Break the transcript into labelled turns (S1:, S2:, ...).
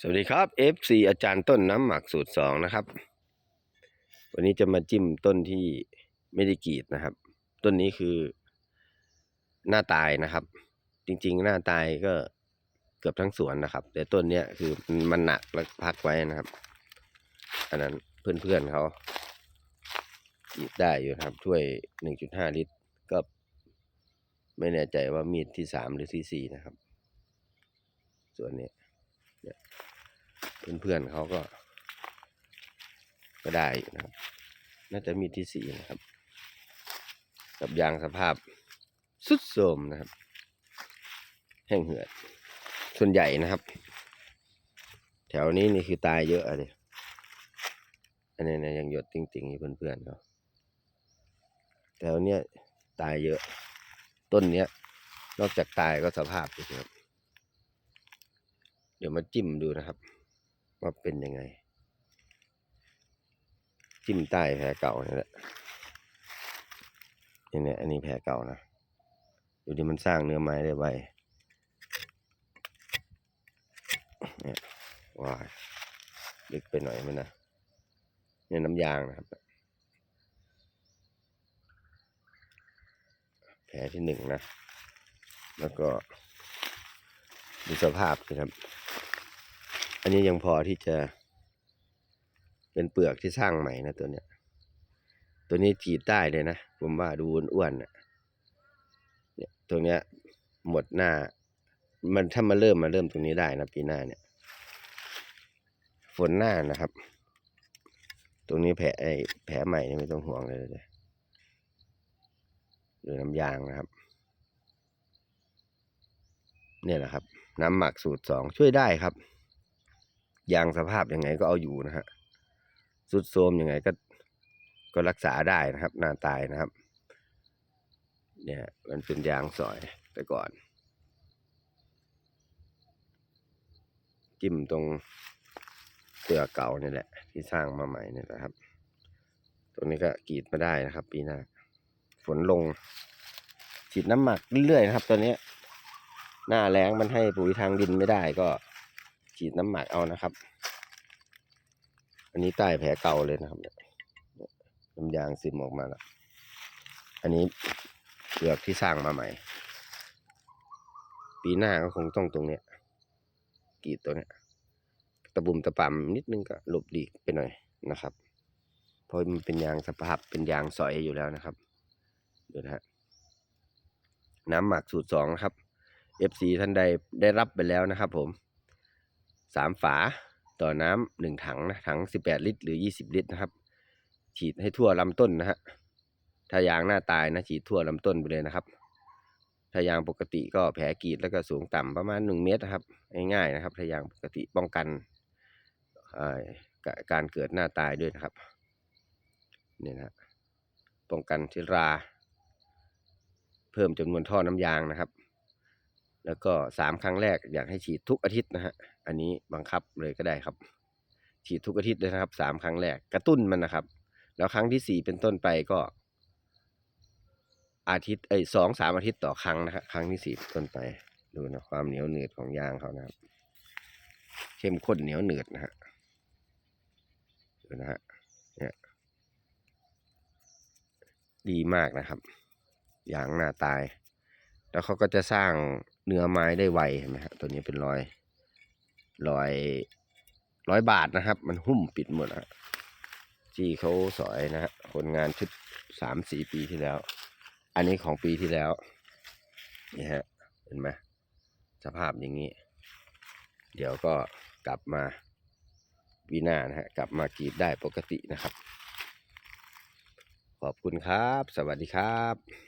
S1: สวัสดีครับ FC อาจารย์ต้นน้ำหมักสูตรสองนะครับ วันนี้จะมาจิ้มต้นที่ไม่ได้กรีดนะครับ ต้นนี้คือหน้าตายนะครับ จริงๆ หน้าตายก็เกือบทั้งสวนนะครับ แต่ต้นเนี้ยคือมันหนักแล้วพักไว้นะครับ อันนั้นเพื่อนๆเขากรีดได้อยู่นะครับช่วยหนึ่งจุดห้าลิตรก็ไม่แน่ใจว่ามีดที่สามหรือที่สี่นะครับ ส่วนนี้ย เพื่อนๆเขาก็ ก็ได้นะครับ น่าจะมีที่สี่นะครับ กับยางสภาพสุดโทรมนะครับ แห้งเหือด ส่วนใหญ่นะครับ แถวนี้นี่คือตายเยอะอะเลยอันนี้นะยังหยดติ่งๆอยู่เพื่อนๆเขาแถวเนี้ยตายเยอะ ต้นเนี้ย นอกจากตายก็สภาพอีครับ เดี๋ยวมาจิ้มดูนะครับ ว่าเป็นยังไง จิ้มใต้แผลเก่านี่แหละนี่เนี่ยอันนี้แผลเก่านะดูดิมันสร้างเนื้อไม้ได้ไวเนี่ยว้ายลึกไปหน่อยมันนะเนี่ยน้ำยางนะครับ แผลที่หนึ่งนะ แล้วก็ดูสภาพสิครับ อันนี้ยังพอที่จะ เป็นเปลือกที่สร้างใหม่นะตัวเนี้ย ตัวนี้จีบได้เลยนะ ผมว่าดูอ้วนๆนะเนี่ยตัวเนี้ยหมดหน้า มันถ้ามาเริ่มมาเริ่มตรงนี้ได้นะปีหน้าเนี่ย ฝนหน้านะครับ ตรงนี้แผลไอ้แผลใหม่ไม่ต้องห่วงเลยเลยดูน้ำยางนะครับ เนี่ยแหละครับ น้ำหมักสูตรสองช่วยได้ครับ ยางสภาพยังไงก็เอาอยู่นะฮะสุดโทมยังไงก็ก็รักษาได้นะครับหน้าตายนะครับ เนี่ยมันเป็นยางสอยแต่ก่อน จิ้มตรงเปลือกเก่านี่แหละ ที่สร้างมาใหม่นี่แหละครับ ตรงนี้ก็กรีดมาได้นะครับ ปีหน้าฝนลงฉีดน้ำหมักเรื่อยๆนะครับ ตอนนี้ หน้าแรงมันให้ปุ๋ยทางดินไม่ได้ก็ ฉีดน้ำหมักเอานะครับ อันนี้ใต้แผลเก่าเลยนะครับเนี่ยน้ำยางซึมออกมาแล้ว อันนี้เปลือกที่สร้างมาใหม่ ปีหน้าก็คงต้องตรงเนี้ยกีดตัวเนี้ยตะบุมตะปำนิดนึงก็หลบหลีกไปหน่อยนะครับ เพราะมันเป็นยางสภาพเป็นยางสอยอยู่แล้วนะครับเดี๋ยวนะฮะน้ำหมักสูตรสองนะครับ FC ท่านใดได้รับไปแล้วนะครับผม สามฝาต่อน้ำหนึ่งถังนะถังสิบแปดลิตร หรือยี่สิบลิตรนะครับ ฉีดให้ทั่วลำต้นนะฮะถ้ายางหน้าตายนะฉีดทั่วลำต้นไปเลยนะครับ ถ้ายางปกติก็แผลกรีดแล้วก็สูงต่ำประมาณหนึ่งเมตรนะครับง่ายๆนะครับ ถ้ายางปกติป้องกันการเกิดหน้าตายด้วยนะครับเนี่ยนะฮะป้องกันเชื้อรา เพิ่มจำนวนท่อน้ำยางนะครับ แล้วก็สามครั้งแรกอยากให้ฉีดทุกอาทิตย์นะฮะ อันนี้บังคับเลยก็ได้ครับ ฉีดทุกอาทิตย์เลยนะครับสามครั้งแรกกระตุ้นมันนะครับ แล้วครั้งที่สี่เป็นต้นไปก็ อาทิตย์เอ้ยสองสามอาทิตย์ต่อครั้งนะครับครั้งที่สี่เป็นต้นไปดูนะความเหนียวหนืดของยางเขานะครับ เข้มข้นเหนียวหนืดนะฮะดูนะฮะเนี่ยดีมากนะครับยางหน้าตาย แล้วเขาก็จะสร้าง เนื้อไม้ได้ไวเห็นไหมฮะตัวนี้เป็นรอยรอยร้อยบาทนะครับ มันหุ้มปิดหมดอะที่เขาสอยนะฮะผลงานชุดสามสี่ปีที่แล้ว อันนี้ของปีที่แล้วนี่ฮะเห็นไหมสภาพอย่างนี้ เดี๋ยวก็กลับมาวีหน้านะฮะกลับมากรีดได้ปกตินะครับ ขอบคุณครับ สวัสดีครับ